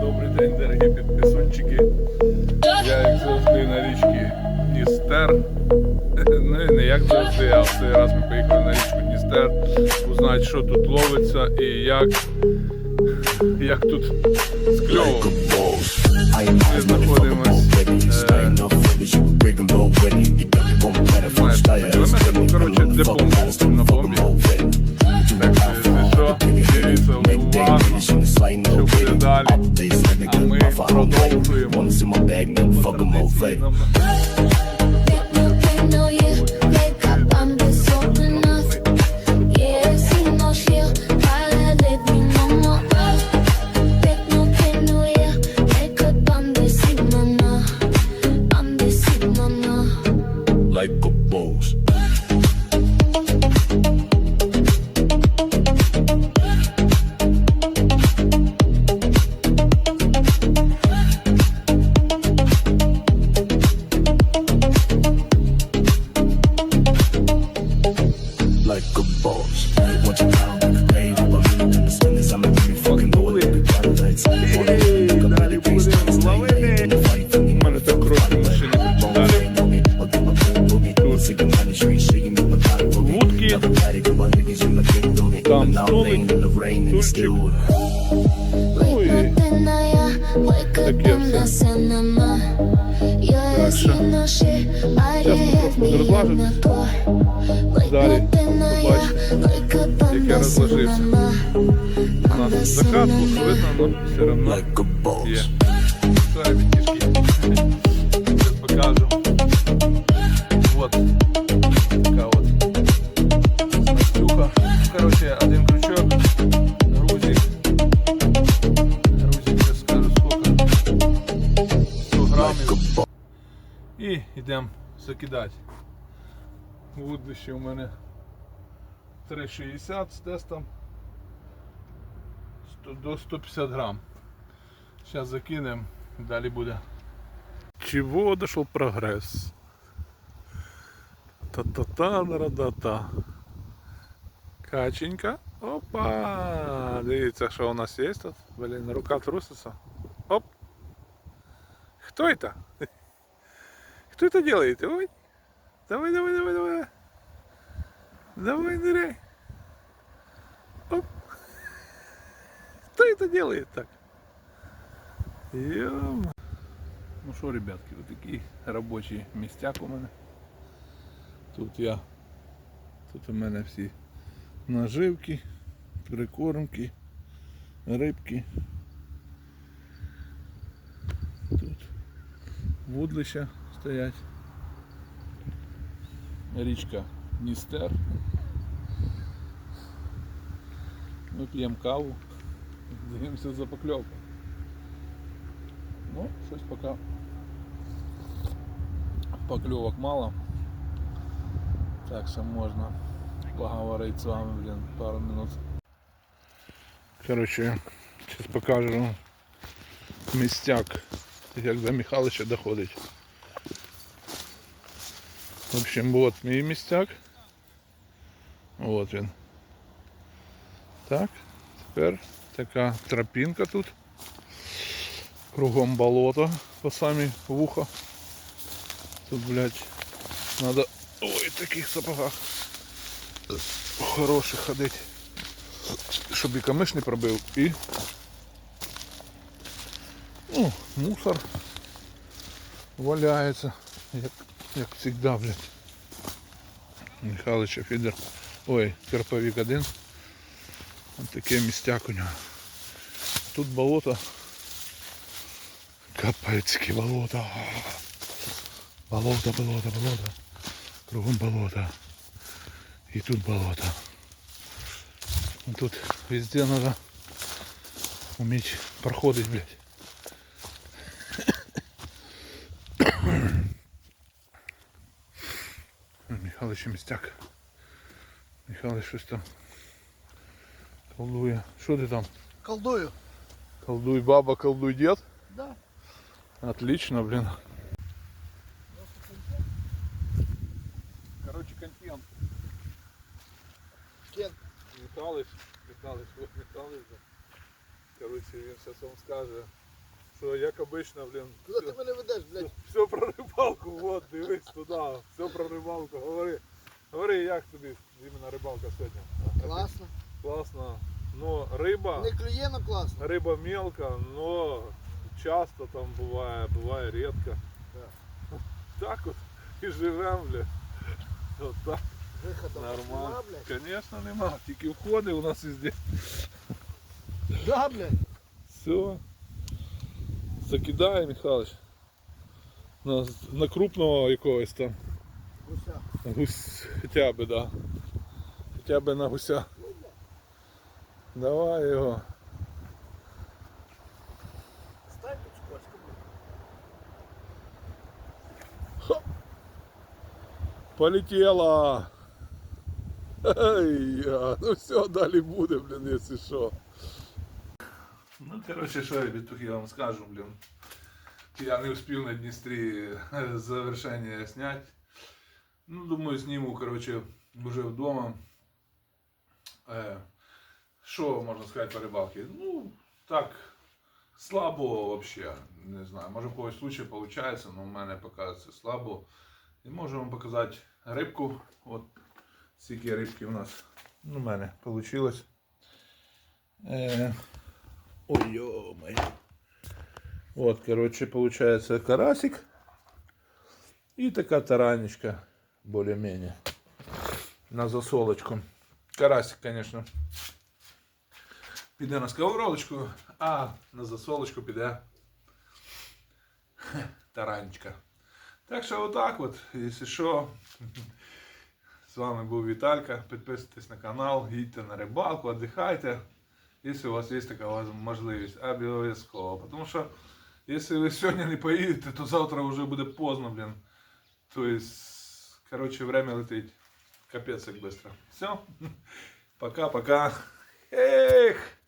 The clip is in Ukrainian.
Добрий день, дорогі підписунчики. Я як завжди на річці Дністер. Ну і не як завжди, а в цей раз ми поїхали на річку Дністер. Узнати, що тут ловиться і як, як тут з кльовом. Ми знаходимось. е, кілометр, ну, коротше, де бомба на бомбі. flag, no fucking more. Тульчик. Ой. Так я все. Далі побачите, як я розложився. У нас закат видно, але все одно є. Йдемо закидати. Вудлище у мене 3,60 з тестом. до 150 грам. Зараз закинемо, далі буде. Чего дошел прогресс? Та-та-та, та Каченька. Опа! Дивіться, що у нас є тут. Блін, рука трусится. Оп! Кто это? Кто это делает? Ой! Давай, давай, давай, давай! Давай, ныряй! Оп! Кто это делает так? Йом. Ну що, ребятки, ось такий робочий містяк у мене. Тут я. Тут у мене всі наживки, прикормки, рибки. Тут вудлища стоять. Річка Дністер. Ми п'ємо каву. Дивимося за покльовку. Ну, щось поки покльовок мало. Так що можна поговорити з вами, блін, пару минут. Короче, зараз покажу містяк, як до Михайловича доходить. В общем, вот мій містяк. Вот він. Так, тепер така тропінка тут. Кругом болото по самі вуха. Тут, блядь, надо ой, таких сапогах хороших ходить. Щоб і камиш не пробив і ну, мусор валяється, як, як завжди, блядь. Михайловича фідер. Ой, Карповік один. Ось таке містяк у нього. Тут болото. Капецьке болото. Болото, болото, болото. Кругом болото. И тут болото. Тут везде надо уметь проходить, блядь. Михайлович містяк. Михайлович щось там колдує. Що ти там? Колдую. Колдуй баба, колдуй дед? Да. Отлично, блин. Короче, контент. Кен. Михалыч, Михалыч, вот Михалыч. вулиці, він зараз вам скаже, Що як обично, блін, Куди ти мене ведеш, блядь? все про рибалку, от, дивись туди, все про рибалку, говори. Говори, як тобі іменно рибалка сьогодні? Класно. Класно. Ну, риба, Не клює, но класно. риба мелка, но часто там буває, буває рідко. Так от і живемо, бля. От так. Виходу Нормально. блядь. Звісно, нема. Тільки входи у нас везде. Да, блядь. Все. Закидає, Михайлович. На, на крупного якогось там. Гуся. Гусь хоча б, да. Хоча б на гуся. Давай його. Стань скользко, блядь. Полетела. Ай, я. Ну все, далі буде, блін, якщо що. Ну, коротше, що я я вам скажу, блін. Я не успів на Дністрі завершення зняти. Ну, думаю, зніму, коротше, вже вдома. Е, що можна сказати по рибалці? Ну, так, слабо взагалі. Не знаю. Може, в когось случай виходить, але в мене поки це слабо. І можу вам показати рибку. От скільки рибки у нас ну, у мене вийшло. Е, ой, ё-моё. Вот, короче, получается карасик. И такая таранечка, более-менее. На засолочку. Карасик, конечно, піде на сковородочку, а на засолочку піде таранечка. Так що отак от, якщо що, з вами був Віталька. Підписуйтесь на канал, їдьте на рибалку, віддихайте. Якщо у вас є така можливість, обов'язково. Тому що, якщо ви сьогодні не поїдете, то завтра вже буде поздно, блін. Тобто, коротше, время летить. Капець як швидко. Все. Пока-пока. Ех!